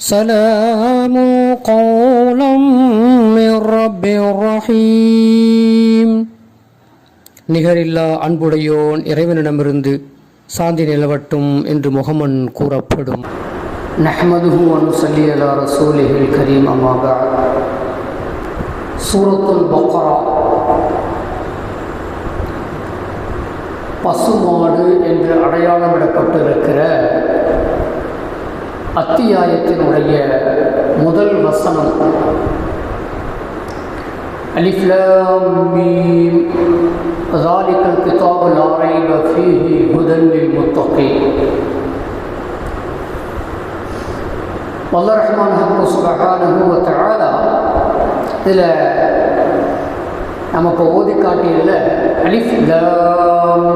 سلام قولا من رب رحيم நிகரில்லா அன்புடையோன் இறைவனிடமிருந்து சாந்தி நிலவட்டும் என்று முகமன் கூறப்படும் நஹ்மதுஹு அனுசல்லி அலா ரசூலிஹில் கரீம் அம்மா பஅத் சூரத்துல் பக்ரா பசுமாடு என்று அடையாளமிடப்பட்டிருக்கிற அத்தியாயத்தினுடைய முதல் வசனம் அலிஃப் லாம் மீம் ذلك الكتاب لا ريب فيه هدى للمتقين والله رحمن ஹக்கு சுபஹானஹு வ தஆலா இதில் நமக்கு ஓதி காட்டியதில் அலிஃப் லாம்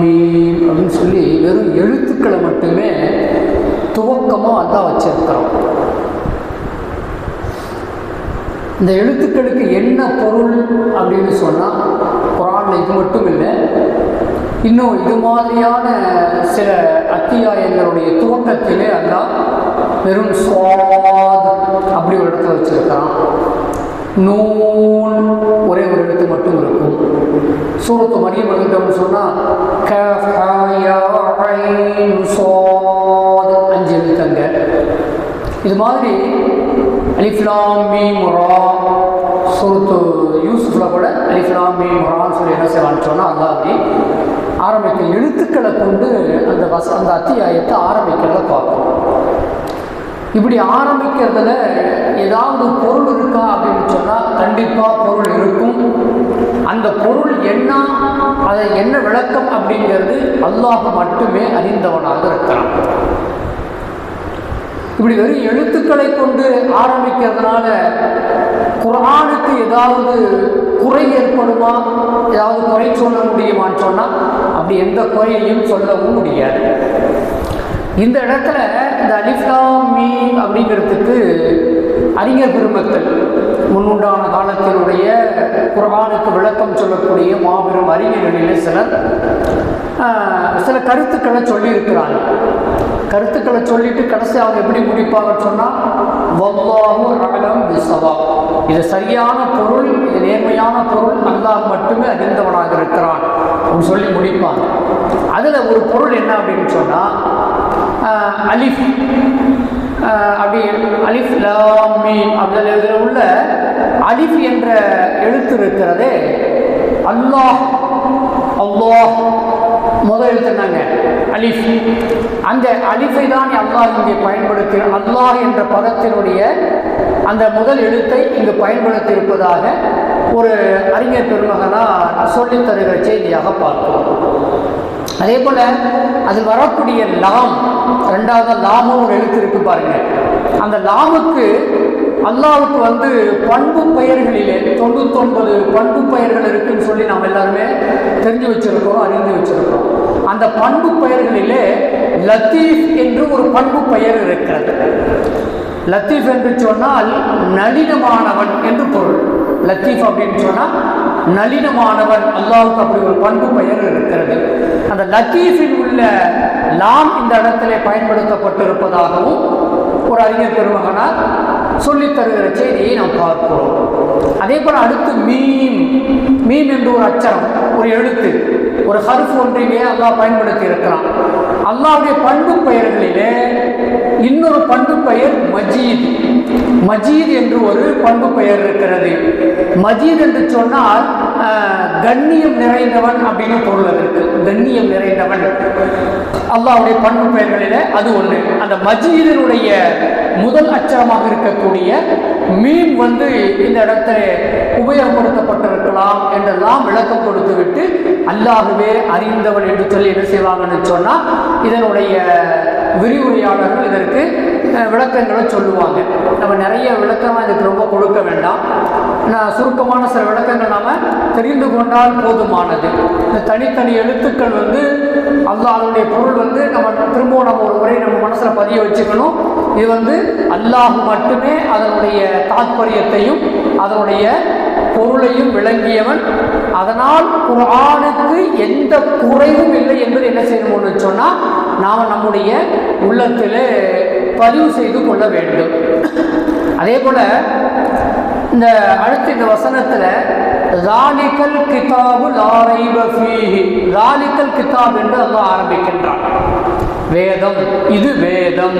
மீம் அப்படின்னு சொல்லி வெறும் எழுத்துக்களை மட்டுமே துவக்கமாக அதான் வச்சிருக்கிறோம். இந்த எழுத்துக்களுக்கு என்ன பொருள் அப்படின்னு சொன்னால் குரானில் இது மட்டும் இல்லை இன்னும் இது மாதிரியான சில அத்தியாயங்களுடைய துவக்கத்திலே அதான் வெறும் சுவாத் அப்படி ஒரு இடத்துல வச்சிருக்கிறான். நூன் ஒரே ஒரு எழுத்து மட்டும் இருக்கும். சூரத்து மரியம் எழுத்தோம்னு சொன்னால் இது மாதிரி அலிஃப்லாம் மீ முரா சூரத்து யூசுஃபில் கூட அலிஃப்லாம் மீ முரான்னு சொல்லி என்ன செய்வான்னு சொன்னால் அதான் அப்படி ஆரம்பிக்க எழுத்துக்களை கொண்டு அந்த வச அந்த அத்தியாயத்தை ஆரம்பிக்கிறத பார்க்கும் இப்படி ஆரம்பிக்கிறதுல ஏதாவது பொருள் இருக்கா அப்படின்னு சொன்னால் கண்டிப்பாக பொருள் இருக்கும். அந்த பொருள் என்ன அதை என்ன விளக்கம் அப்படிங்கிறது அல்லாஹ் மட்டுமே அறிந்தவனாக இருக்கிறான். இப்படி வெறும் எழுத்துக்களை கொண்டு ஆரம்பிக்கிறதுனால குரானுக்கு ஏதாவது குறை ஏற்படுமா? ஏதாவது குறை சொல்ல முடியுமான்னு சொன்னால் அப்படி எந்த குறையையும் சொல்லவும் முடியாது. இந்த இடத்துல இந்த அலிஃப்லாம் மீ அப்படிங்கிறதுக்கு அறிஞர் பெருமக்கள் முன்னுண்டான காலத்தினுடைய குரானுக்கு விளக்கம் சொல்லக்கூடிய மாபெரும் அறிஞர்களிலே சிலர் சில கருத்துக்களை சொல்லியிருக்கிறாங்க கருத்துக்களை சொல்லிட்டு கடைசி அவங்க எப்படி முடிப்பாங்கன்னு சொன்னால் வல்லாஹு அகலம் இது சரியான பொருள் இது நேர்மையான பொருள் அல்லாஹ் மட்டுமே அறிந்தவனாக இருக்கிறான் அப்படின்னு சொல்லி முடிப்பாங்க. அதில் ஒரு பொருள் என்ன அப்படின்னு சொன்னால் அலிஃப். அப்படி அலிஃப் லாம் மீம் இதில் உள்ள அலிஃப் என்ற எழுத்து இருக்கிறது. அல்லாஹ் அல்லாஹ். முதல் எழுத்துனாங்க அலிஃப். அந்த அலிஃபை தான் அல்லாஹ் இங்கே பயன்படுத்தி அல்லாஹ் என்ற பதத்தினுடைய அந்த முதல் எழுத்தை இங்கு பயன்படுத்தி இருப்பதாக ஒரு அறிஞர் பெருமகனாக சொல்லித் தருகிற செய்தியாக பார்க்கிறோம் அதே போல் அதில் வரக்கூடிய லாம் ரெண்டாவது லாமும் ஒரு எழுத்து இருக்கு பாருங்க. அந்த லாமுக்கு அல்லாவுக்கு வந்து பண்பு பெயர்களிலே தொண்ணூத்தொன்பது பண்பு பெயர்கள் இருக்குன்னு சொல்லி நாம் எல்லாருமே தெரிஞ்சு வச்சிருக்கிறோம் அறிந்து வச்சிருக்கிறோம். அந்த பண்பு பெயர்களிலே லத்தீஃப் என்று ஒரு பண்பு பெயர் இருக்கிறது. லத்தீஃப் என்று சொன்னால் நளினமானவன் என்று பொருள். லத்தீஃப் அப்படின்னு சொன்னால் நளினமானவன் அல்லாவுக்கு அப்படி ஒரு பண்பு பெயர் இருக்கிறது. அந்த லத்தீஃபில் உள்ள லாம் இந்த இடத்துல பயன்படுத்தப்பட்டிருப்பதாகவும் ஒரு அறிஞர் பெருமகனார் சொல்லித் தருகிற செய்தியை நாம் பார்க்கிறோம். அதே போல் அடுத்து மீம். மீம் என்று ஒரு அச்சரம் ஒரு எழுத்து ஒரு ஹர்ஃப் ஒன்றிலே அல்லாஹ் பயன்படுத்தி இருக்கிறான். அல்லாவுடைய பண்பு பெயர்களிலே இன்னொரு பண்பு பெயர் மஜீத். மஜீத் என்று ஒரு பண்பு பெயர் இருக்கிறது. மஜீத் என்று சொன்னால் கண்ணியம் நிறைந்தவன் அப்படின்னு பொருள் இருக்கு. கண்ணியம் நிறைந்தவன். அல்லாவுடைய பண்பு பெயர்களில் அது ஒன்று அந்த மஜீதனுடைய முதல் அச்சரமாக இருக்கக்கூடிய மீன் வந்து இந்த இடத்துல உபயோகப்படுத்தப்பட்டிருக்கலாம் என்றெல்லாம் விளக்கம் கொடுத்துவிட்டு அல்லாகவே அறிந்தவன் என்று சொல்லி என்ன செய்வாங்கன்னு சொன்னால் இதனுடைய விரிவுரையாளர்கள் இதற்கு விளக்கங்களை சொல்லுவாங்க. நம்ம நிறைய விளக்கமாக இதுக்கு ரொம்ப கொடுக்க வேண்டாம். நான் சுருக்கமான சில விளக்கங்கள் நாம் தெரிந்து கொண்டால் போதுமானது. இந்த தனித்தனி எழுத்துக்கள் வந்து அல்லாஹனுடைய பொருள் வந்து நம்ம திரும்பவும் நம்ம ஒரு முறை நம்ம மனசில் பதிய வச்சுக்கணும். இது வந்து அல்லாஹ் மட்டுமே அதனுடைய தாற்பயத்தையும் அதனுடைய பொருளையும் விளங்கியவன். அதனால் குரானுக்கு எந்த குறைவும் இல்லை என்பது என்ன செய்யணும்னு சொன்னால் நாம் நம்முடைய உள்ளத்தில் பதிவு செய்து கொள்ள வேண்டும். அதே போல் இந்த அடுத்த இந்த வசனத்தில் ராலிக்கல் கிதாபு லாரைப ராலிக்கல் கிதாப் என்று அல்லாஹ் ஆரம்பிக்கின்றான். வேதம். இது வேதம்.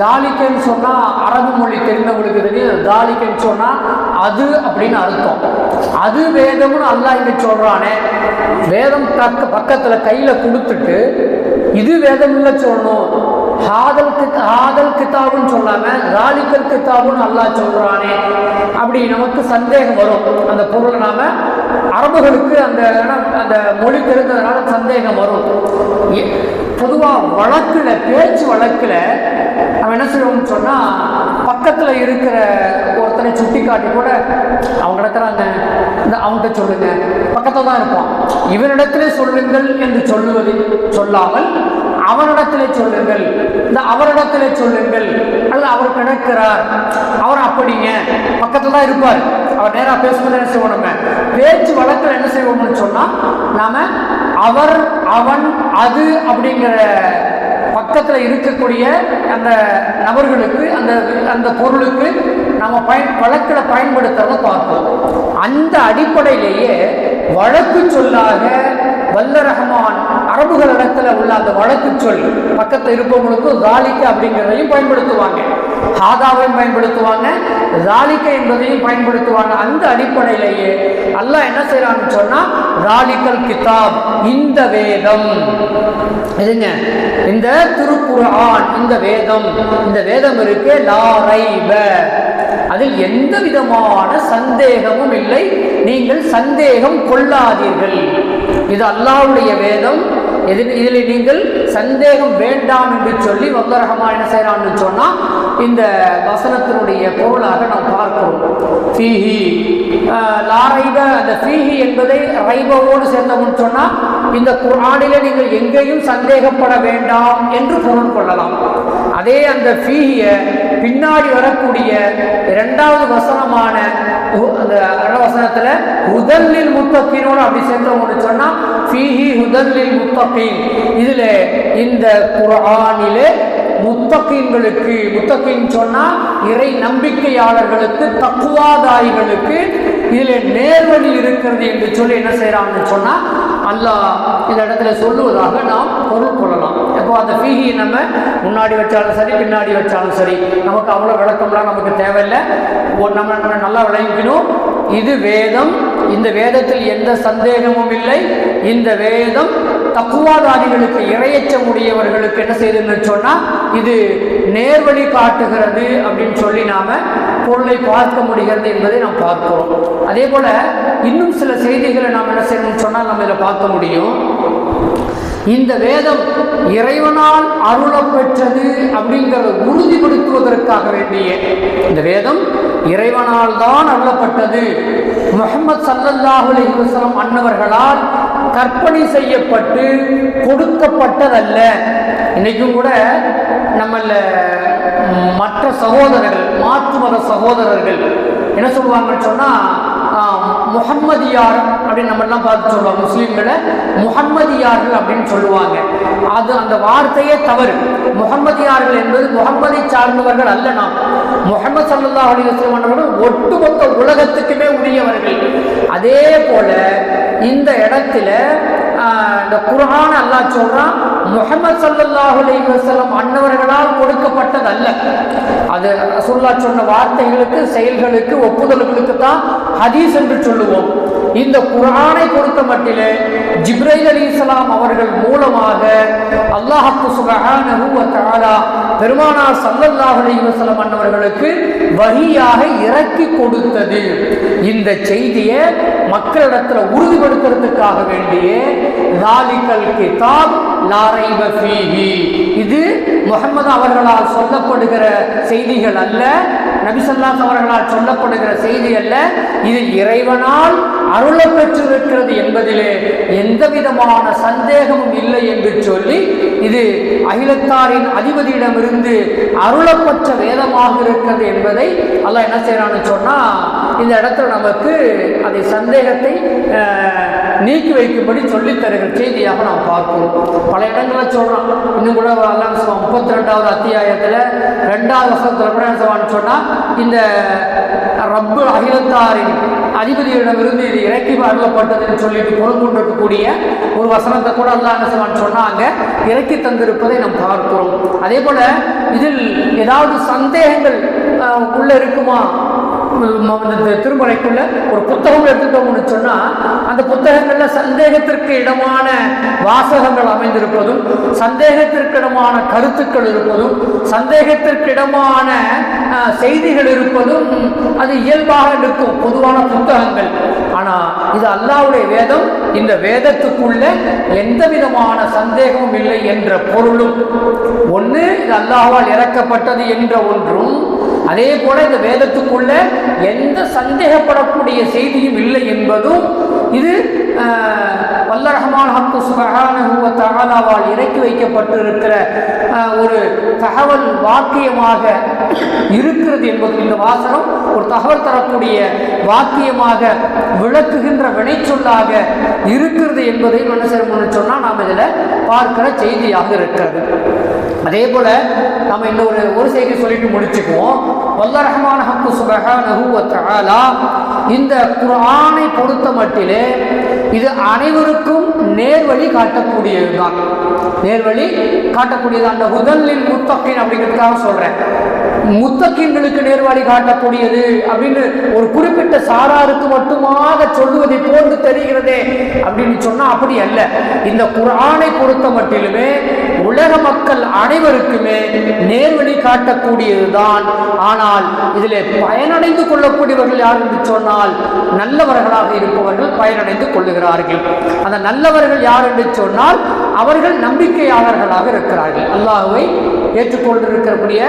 ஜாலிக்கன்னு சொன்னா அரபு மொழி தெரிந்தவங்களுக்கு தெரியும். ஜாலிக்கன்னு சொன்னா அது அப்படின்னு அர்த்தம். அது வேதம்னு அல்லா இங்க சொல்றானே. வேதம் பக்க பக்கத்துல கையில கொடுத்துட்டு இது வேதம் இல்லை சொல்லணும். ஹாதல் கித் ஹாதல் கிதாபுன்னு சொல்லாம ராலிக்கல் கிதாபுன்னு அல்லாஹ் சொல்றானே. அப்படி நமக்கு சந்தேகம் வரும். அந்த பொருளை நாம அரபுகளுக்கு அந்த அந்த மொழி தெரிந்ததுனால சந்தேகம் வரும். பொதுவாக வழக்கில் பேச்சு வழக்கில் நம்ம என்ன செய்வோம்னு சொன்னால் பக்கத்தில் இருக்கிற ஒருத்தனை சுட்டி காட்டி கூட அவங்க நடக்கிறாங்க இந்த அவன்கிட்ட சொல்லுங்க. பக்கத்தில் தான் இருப்பான். இவனிடத்திலே சொல்லுங்கள் என்று சொல்லுவது சொல்லாமல் அவரிடத்திலே சொல்லுங்கள். இந்த அவரிடத்திலே சொல்லுங்கள். அல்ல அவர் கிடக்கிறார் அவர் அப்படிங்க. பக்கத்துல தான் இருப்பார். அவர் நேராக பேசும்போது என்ன செய்வோம் நம்ம? பேச்சு வழக்கில் என்ன செய்வோம்னு சொன்னா நாம அவர் அவன் அது அப்படிங்கிற பக்கத்தில் இருக்கக்கூடிய அந்த நபர்களுக்கு அந்த அந்த பொருளுக்கு நம்ம பயன் வழக்கில் பயன்படுத்துறத பார்ப்போம். அந்த அடிப்படையிலேயே வழக்கு சொல்லாக வல்லரஹமான் அரபுகளிடத்துல உள்ள அந்த வழக்கு சொல் பக்கத்தில் இருப்பவங்களுக்கும் ஜாலிக்க அப்படிங்கிறதையும் பயன்படுத்துவாங்க. ஹாதாவையும் பயன்படுத்துவாங்க ஜாலிக்க என்பதையும் பயன்படுத்துவாங்க. அந்த அடிப்படையிலேயே அல்லாஹ் என்ன செய்யறான்னு சொன்னா ஜாலிக்கல் கிதாப் இந்த வேதம். இதுங்க இந்த திருக்குர்ஆன் இந்த வேதம் இந்த வேதம் இருக்கு லாரைப அதில் எந்த விதமான சந்தேகமும் இல்லை. நீங்கள் சந்தேகம் கொள்ளாதீர்கள். இது அல்லாவுடைய வேதம் இதில் இதில் நீங்கள் சந்தேகம் வேண்டாம் என்று சொல்லி வந்தரகமா என்ன செய்யறான்னு சொன்னா இந்த வசனத்தினுடைய பொருளாக நாம் பார்க்கிறோம். ஃபீஹி லாரைப லா அந்த ஃபீஹி என்பதை ரைபவோடு சேர்ந்தவன் சொன்னா இந்த குரானில நீங்கள் எங்கேயும் சந்தேகப்பட வேண்டாம் என்று பொருள் கொள்ளலாம். அதே அந்த ஃபீஹிய பின்னாடி வரக்கூடிய இரண்டாவது வசனமான உ- அந்த இரண்டாவது வசனத்துல உதல்லில் முத்தக்கினோடு அப்படி ஒன்று சொன்னா ஃபீஹி உதல்லில் முத்தக்கின் இதுல இந்த குரானிலே முத்தக்கீன்களுக்கு முத்தகீன் சொன்னா இறை நம்பிக்கையாளர்களுக்கு தக்குவாதாரிகளுக்கு இதில் நேர்வழி இருக்கிறது என்று சொல்லி என்ன செய்கிறாங்கன்னு சொன்னா அல்லாஹ் இந்த இடத்துல சொல்லுவதாக நாம் பொருள் கொள்ளலாம். இப்போ அந்த ஃபீஹியை நம்ம முன்னாடி வச்சாலும் சரி பின்னாடி வச்சாலும் சரி நமக்கு அவ்வளோ விளக்கம்லாம் நமக்கு தேவையில்லை. நம்ம நல்லா விளங்கிக்கணும். இது வேதம். இந்த வேதத்தில் எந்த சந்தேகமும் இல்லை. இந்த வேதம் தக்குவாதாரிகளுக்கு இரையச்சம் உடையவர்களுக்கு என்ன செய்யுதுன்னு சொன்னால் இது நேர்வழி காட்டுகிறது அப்படின்னு சொல்லி நாம் பொருளை பார்க்க முடிகிறது என்பதை நாம் பார்க்கிறோம். அதே போல இன்னும் சில செய்திகளை நாம் என்ன செய்யணும்னு சொன்னால் நம்ம இதில் பார்க்க முடியும். இந்த வேதம் இறைவனால் அருளப்பெற்றது அப்படிங்கிறத உறுதிப்படுத்துவதற்காக வேண்டிய இந்த வேதம் இறைவனால் தான் அருளப்பட்டது. முகமது ஸல்லல்லாஹு அலைஹி அன்னவர்களால் கற்பனை செய்யப்பட்டு கொடுக்கப்பட்டதல்ல. இன்னைக்கும் கூட நம்மள மற்ற சகோதரர்கள் மாற்று மத சகோதரர்கள். என்ன சொல்லுவாங்கன்னு சொன்னா முகம்மதியார் அப்படின்னு நம்ம எல்லாம் பார்த்து சொல்லுவாங்க முஸ்லீம்களை. முகம்மதியார்கள் அப்படின்னு சொல்லுவாங்க. அது அந்த வார்த்தையே தவறு. முகம்மதியார்கள் என்பது முகம்மதை சார்ந்தவர்கள் அல்ல நாம். முகமது சல்லா அலி வஸ்லம் ஒட்டுமொத்த உலகத்துக்குமே உரியவர்கள். அதே போல இந்த இடத்துல இந்த குரான் அல்லாஹ் சொல்றான் முகமது சல்லாஹ் அலைவசலம் அன்னவர்களால் கொடுக்கப்பட்டது அல்ல அது சொல்லா சொன்ன வார்த்தைகளுக்கு செயல்களுக்கு ஒப்புதல்களுக்கு தான் ஹதீஸ் என்று சொல்லுவோம். இந்த குரானை பொறுத்த மட்டிலே ஜிப்ரைல் அலிஸ்லாம் அவர்கள் மூலமாக அல்லாஹ்வு சுகானா பெருமானார் சல்லல்லாஹ் அலைஹி அன்னவர்களுக்கு வழியாக இறக்கி கொடுத்தது. இந்த செய்தியை மக்களிடத்தில் உறுதிப்படுத்துறதுக்காக வேண்டிய நாளிக்கல் கிதாப் லாரைப ஃபீஹி இது முகமது அவர்களால் சொல்லப்படுகிற செய்திகள் அல்ல. நபிசல்லாஸ் அவர்களால் சொல்லப்படுகிற செய்தி அல்ல. இது இறைவனால் அருள பெற்றிருக்கிறது என்பதிலே எந்த விதமான சந்தேகமும் இல்லை என்று சொல்லி இது அகிலத்தாரின் அதிபதியிடமிருந்து அருளப்பற்ற வேதமாக இருக்கிறது என்பதை அல்ல என்ன செய்யறான்னு சொன்னா இந்த இடத்துல நமக்கு அதை சந்தேகத்தை நீக்கி வைக்கும்படி சொல்லித் தருகிற செய்தியாக நாம் பார்க்கிறோம். பல இடங்களில் சொல்கிறோம் இன்னும் கூட அல்லாஹ் முப்பத்தி ரெண்டாவது அத்தியாயத்தில் ரெண்டாவது வருஷத்தில் எப்படி சொன்னால் சொன்னா இந்த ரப்பு அகிலத்தாரின் அதிபதியிடமிருந்து இது இறக்கி அருளப்பட்டதுன்னு சொல்லிட்டு பொருள் கொண்டிருக்கக்கூடிய ஒரு வசனத்தை கூட அல்லாஹ் என்ன செய்வான்னு இறக்கி தந்திருப்பதை நாம் பார்க்கிறோம். அதே போல் இதில் ஏதாவது சந்தேகங்கள் உள்ளே இருக்குமா? திருமறைக்குள்ள ஒரு புத்தகம் எடுத்துட்டோம்னு சொன்னா அந்த புத்தகங்கள்ல சந்தேகத்திற்கு இடமான வாசகங்கள் அமைந்திருப்பதும் சந்தேகத்திற்கு இடமான கருத்துக்கள் இருப்பதும் சந்தேகத்திற்கு இடமான செய்திகள் இருப்பதும் அது இயல்பாக இருக்கும் பொதுவான புத்தகங்கள். ஆனா இது அல்லாஹ்வுடைய வேதம் இந்த வேதத்துக்குள்ள எந்த விதமான சந்தேகமும் இல்லை என்ற பொருளும். ஒன்று இது அல்லாவால் இறக்கப்பட்டது என்ற ஒன்றும் அதே போல இந்த வேதத்துக்குள்ள எந்த சந்தேகப்படக்கூடிய செய்தியும் இல்லை என்பதும் இது வல்ல ரஹமான் ஹக்கு சுகானுவ தகாலாவால் இறக்கி வைக்கப்பட்டிருக்கிற ஒரு தகவல் வாக்கியமாக இருக்கிறது என்பது இந்த வாசனம் ஒரு தகவல் தரக்கூடிய வாக்கியமாக விளக்குகின்ற வினைச்சொல்லாக இருக்கிறது என்பதை என்ன செய்யணும்னு சொன்னால் நாம் இதில் பார்க்கிற செய்தியாக இருக்கிறது. அதே போல நம்ம இந்த ஒரு ஒரு செய்தி சொல்லிட்டு முடிச்சுக்குவோம். வல்ல ரஹ்மான ஹக்கு சுபஹானஹு வ தஆலா. இந்த குர்ஆனை பொறுத்த மட்டிலே இது அனைவருக்கும் நேர்வழி காட்டக்கூடியதுதான். நேர்வழி காட்டக்கூடியது. அந்த முதலில் முத்தக்கின் அப்படிங்கிறதுக்காக சொல்றேன். முத்தக்கின்களுக்கு நேர்வழி காட்டக்கூடியது அப்படின்னு ஒரு குறிப்பிட்ட சாராருக்கு மட்டுமாக சொல்லுவதை போன்று தெரிகிறதே அப்படின்னு சொன்னா அப்படி அல்ல. இந்த குரானை பொறுத்த மட்டிலுமே உலக மக்கள் அனைவருக்குமே நேர்வழி காட்டக்கூடியதுதான். ஆனால் இதிலே பயனடைந்து கொள்ளக்கூடியவர்கள் யார் என்று சொன்னால் நல்லவர்களாக இருப்பவர்கள் பயனடைந்து கொள்ளுகிறார்கள். அந்த நல்லவர்கள் யார் என்று சொன்னால் அவர்கள் நம்பிக்கையாளர்களாக இருக்கிறார்கள். அல்லாஹுவை ஏற்றுக்கொண்டிருக்கக்கூடிய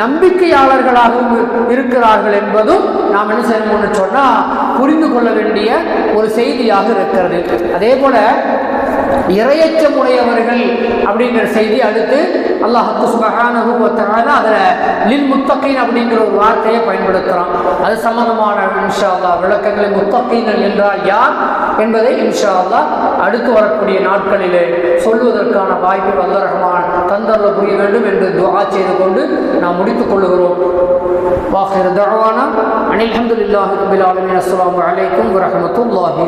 நம்பிக்கையாளர்களாகவும் இருக்கிறார்கள் என்பதும் நாம் என்ன செய்யணும்னு சொன்னால் புரிந்து கொள்ள வேண்டிய ஒரு செய்தியாக இருக்கிறது. அதே போல இரையச்சமுடையவர்கள் அப்படிங்கிற செய்தி அடுத்து அல்லாஹத்து சுபஹானஹு வ அதில் லில் முத்தகீன் அப்படிங்கிற ஒரு வார்த்தையை பயன்படுத்துகிறான் அது சம்பந்தமான இன்ஷா அல்லா விளக்கங்களை முத்தகீன்கள் என்றால் யார் என்பதை இன்ஷா அல்லா அடுத்து வரக்கூடிய நாட்களிலே சொல்வதற்கான வாய்ப்பு வல்ல ரஹ்மான் தந்தரில் புரிய வேண்டும் என்று துவா செய்து கொண்டு நாம் முடித்துக் கொள்ளுகிறோம். வாஹிர் தஅவானா அனில் அல்ஹம்துலில்லாஹி ரப்பில் ஆலமீன். அஸ்ஸலாமு அலைக்கும் வரஹ்மத்துல்லாஹி